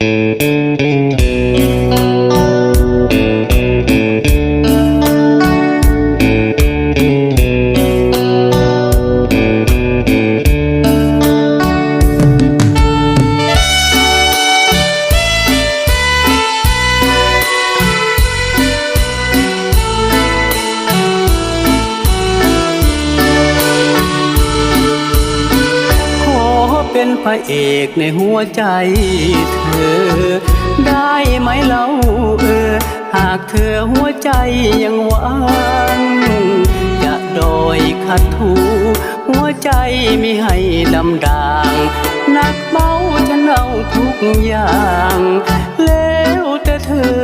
ข เป็นพระเอกในหัวใจเธอ ได้ไหมเล่าเออ หากเธอหัวใจยังหว่างจะโดยขัดถู หัวใจมีให้ดำด่างหนักเบาฉันเอาทุกอย่าง แล้วแต่เธอ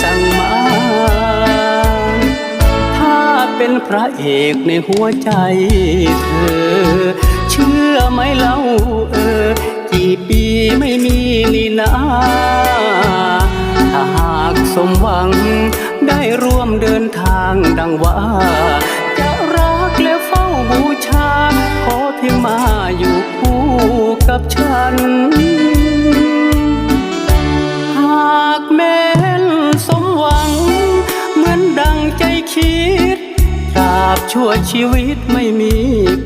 สั่งมาถ้าเป็นพระเอกในหัวใจเธอ ชื่อไหมเล่าเออ กี่ปีไม่มีนี่นาถ้าหากสมหวัง ได้ร่วมเดินทางดังว่า จะรักและเฝ้าบูชา ขอเพียงมาอยู่คู่กับฉัน หากแม้นสมหวัง เหมือนดังใจคิดตราบชั่วชีวิตไม่มี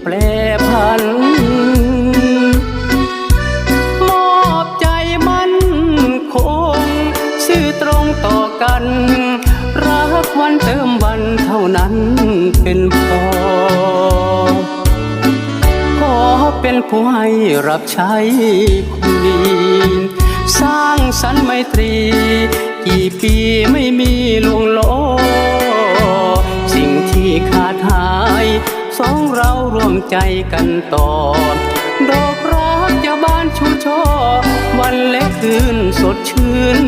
แปรผัน ซื่อตรงต่อกัน รักวันเติมวันเท่านั้นเป็นพอ ขอเป็นผู้ให้รับใช้คนดี สร้างสรรค์ไมตรี กี่ปีไม่มีลวงโลสิ่งที่ขาดหาย สองเราร่วมใจกันต่อดอกรักจะบานชูช่อวันและคืนสดชื่น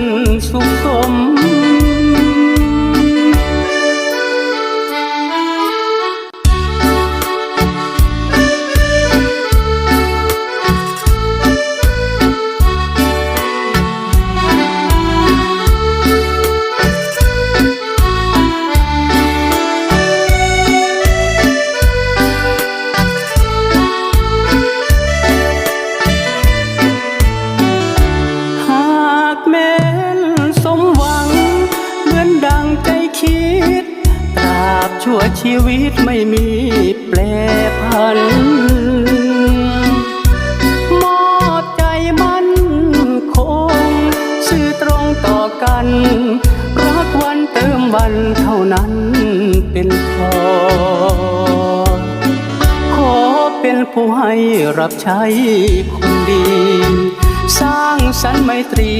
ชั่วชีวิตไม่มีแปรผัน มอบใจมันคง ซื่อตรงต่อกัน รักวันเติมวันเท่านั้นเป็นพอ ขอเป็นผู้ให้รับใช้คนดี สร้างสรรค์ไมตรี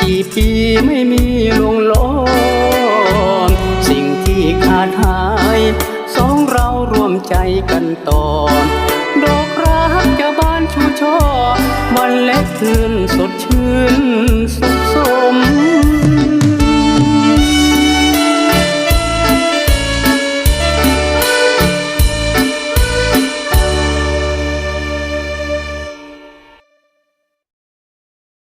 กี่ปีไม่มีลวงโล ใจกันตอนดอกรักจะบานชูช่อวันและคืนสด